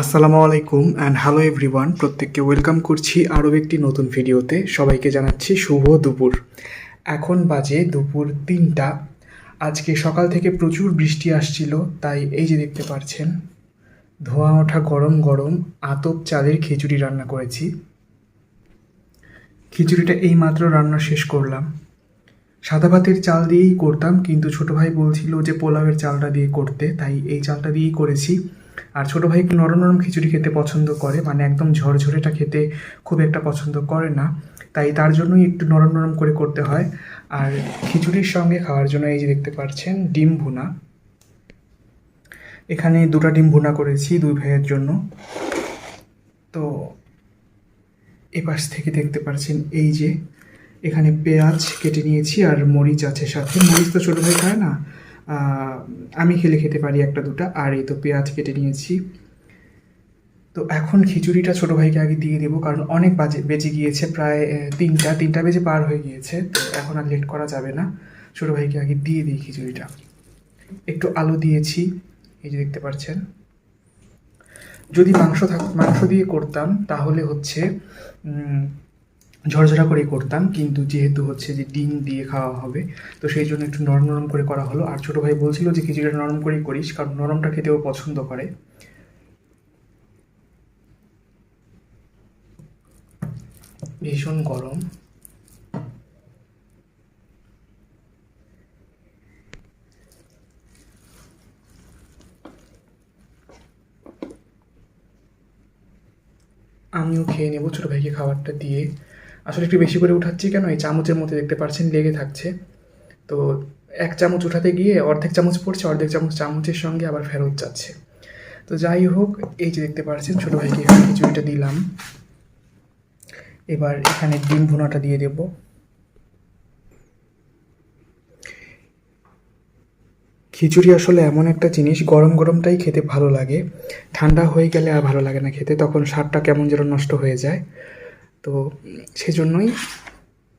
আসসালামু আলাইকুম and hello everyone প্রত্যেককে ওয়েলকাম করছি আরও একটি নতুন ভিডিওতে। সবাইকে জানাচ্ছি শুভ দুপুর। এখন বাজে দুপুর তিনটা। আজকে সকাল থেকে প্রচুর বৃষ্টি আসছিল, তাই এই যে দেখতে পাচ্ছেন ধোঁয়া ওঠা গরম গরম, আতপ চালের খিচুড়ি রান্না করেছি। খিচুড়িটা এই মাত্র রান্না শেষ করলাম। সাদা ভাতের চাল দিয়েই করতাম, কিন্তু ছোট ভাই বলছিল যে পোলাওয়ের চালটা দিয়ে করতে, তাই এই চালটা দিয়েই করেছি। আর ছোট ভাই একটু নরম নরম খিচুড়ি খেতে পছন্দ করে মানে একদম ঝরঝরেটা খেতে খুব একটা পছন্দ করে না। তাই তার জন্যই একটু নরম নরম করে করতে হয়। আর খিচুড়ির সঙ্গে খাওয়ার জন্য এই যে দেখতে পাচ্ছেন, ডিম ভুনা। এখানে দুটা ডিম ভুনা করেছি দুই ভাইয়ের জন্য। তো এপাশ থেকে দেখতে পাচ্ছেন এই যে এখানে পেঁয়াজ কেটে নিয়েছি আর মরিচ আছে সাথে। মরিচ তো ছোটো ভাই খায় না আমি খেলে খেতে পারি একটা দুটা, আর এই তো পেঁয়াজ কেটে নিয়েছি। তো এখন খিচুড়িটা ছোটো ভাইকে আগে দিয়ে দেবো, কারণ অনেক বাজে, বেজে গিয়েছে প্রায় তিনটা তিনটা বেজে পার হয়ে গিয়েছে, তো এখন আর লেট করা যাবে না। ছোটো ভাইকে আগে দিয়ে দিই খিচুড়িটা। একটু আলু দিয়েছি, এই যে দেখতে পাচ্ছেন। যদি মাংস থাক, মাংস দিয়ে করতাম, তাহলে হচ্ছে ঝরঝরা করে করতাম, কিন্তু যেহেতু হচ্ছে যে ডিম দিয়ে খাওয়া হবে, তো সেই জন্য একটু নরম নরম করে করা হলো। আর ছোটো ভাই বলছিল যে খিচুড়িটা নরম করেই করিস, কারণ নরমটা খেতেও পছন্দ করে। ভীষণ গরম। আমিও খেয়ে নেব ছোটো ভাইকে খাবারটা দিয়ে। আসলে একটু বেশি করে উঠাচ্ছি কেন? এই চামচের মধ্যে দেখতে পাচ্ছেন লেগে থাকছে। তো এক চামচ উঠাতে গিয়ে অর্ধেক চামচ পড়ছে, অর্ধেক চামচ চামচের সঙ্গে আবার ফেরত যাচ্ছে। তো যাই হোক, এই যে দেখতে পাচ্ছেন ছোটো ভাইকে এখানে খিচুড়িটা দিলাম। এবার এখানে ডিম ভুনাটা দিয়ে দেবো। খিচুড়ি আসলে এমন একটা জিনিস, গরম গরমটাই খেতে ভালো লাগে। ঠান্ডা হয়ে গেলে আর ভালো লাগে না খেতে, তখন স্বাদটা কেমন যেন নষ্ট হয়ে যায়। তো সেজন্যই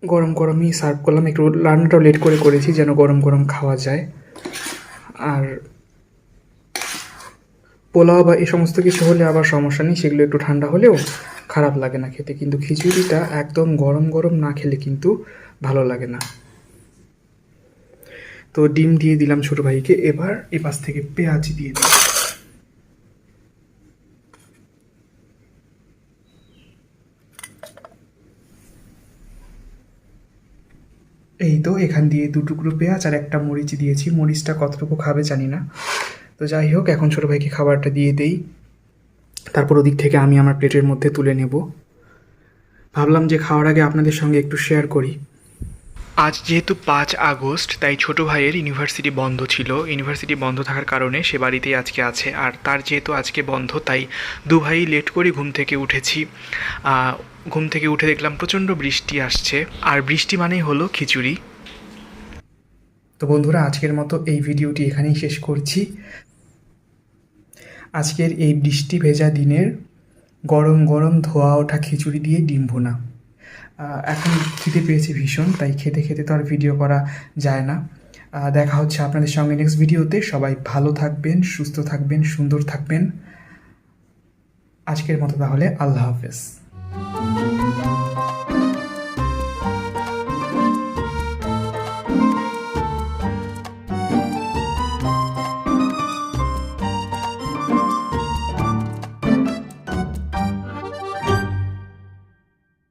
গরম গরমই সার্ভ করলাম। একটু রান্নাটাও লেট করে করেছি যেন গরম গরম খাওয়া যায়। আর পোলাও বা এ সমস্ত কিছু হলে আবার সমস্যা নেই, সেগুলো একটু ঠান্ডা হলেও খারাপ লাগে না খেতে। কিন্তু খিচুড়িটা একদম গরম গরম না খেলে কিন্তু ভালো লাগে না। তো ডিম দিয়ে দিলাম ছোট ভাইকে। এবার এপাশ থেকে পেঁয়াজ দিয়ে দিই এই তো এখান দিয়ে দু টুকরো পেঁয়াজ আর একটা মরিচ দিয়েছি। মরিচটা কতটুকু খাবে জানি না। তো যাই হোক, এখন ছোটো ভাইকে খাবারটা দিয়ে দেই। তারপর ওদিক থেকে আমি আমার প্লেটের মধ্যে তুলে নেব। ভাবলাম যে খাওয়ার আগে আপনাদের সঙ্গে একটু শেয়ার করি। আজ যেহেতু পাঁচ আগস্ট, তাই ছোট ভাইয়ের ইউনিভার্সিটি বন্ধ ছিল। ইউনিভার্সিটি বন্ধ থাকার কারণে সে বাড়িতেই আজকে আছে। আর তার যেহেতু আজকে বন্ধ, তাই দু ভাই লেট করে ঘুম থেকে উঠেছি। ঘুম থেকে উঠে দেখলাম প্রচণ্ড বৃষ্টি আসছে। আর বৃষ্টি মানেই হলো খিচুড়ি। তো বন্ধুরা, আজকের মতো এই ভিডিওটি এখানেই শেষ করছি। আজকের এই বৃষ্টি ভেজা দিনের গরম গরম ধোয়া ওঠা খিচুড়ি দিয়ে ডিম এখন খেতে পেয়েছি ভীষণ, তাই খেতে খেতে তো আর ভিডিও করা যায় না। দেখা হচ্ছে আপনাদের সঙ্গে নেক্সট ভিডিওতে সবাই ভালো থাকবেন, সুস্থ থাকবেন, সুন্দর থাকবেন। আজকের মতো তাহলে আল্লাহ হাফেজ।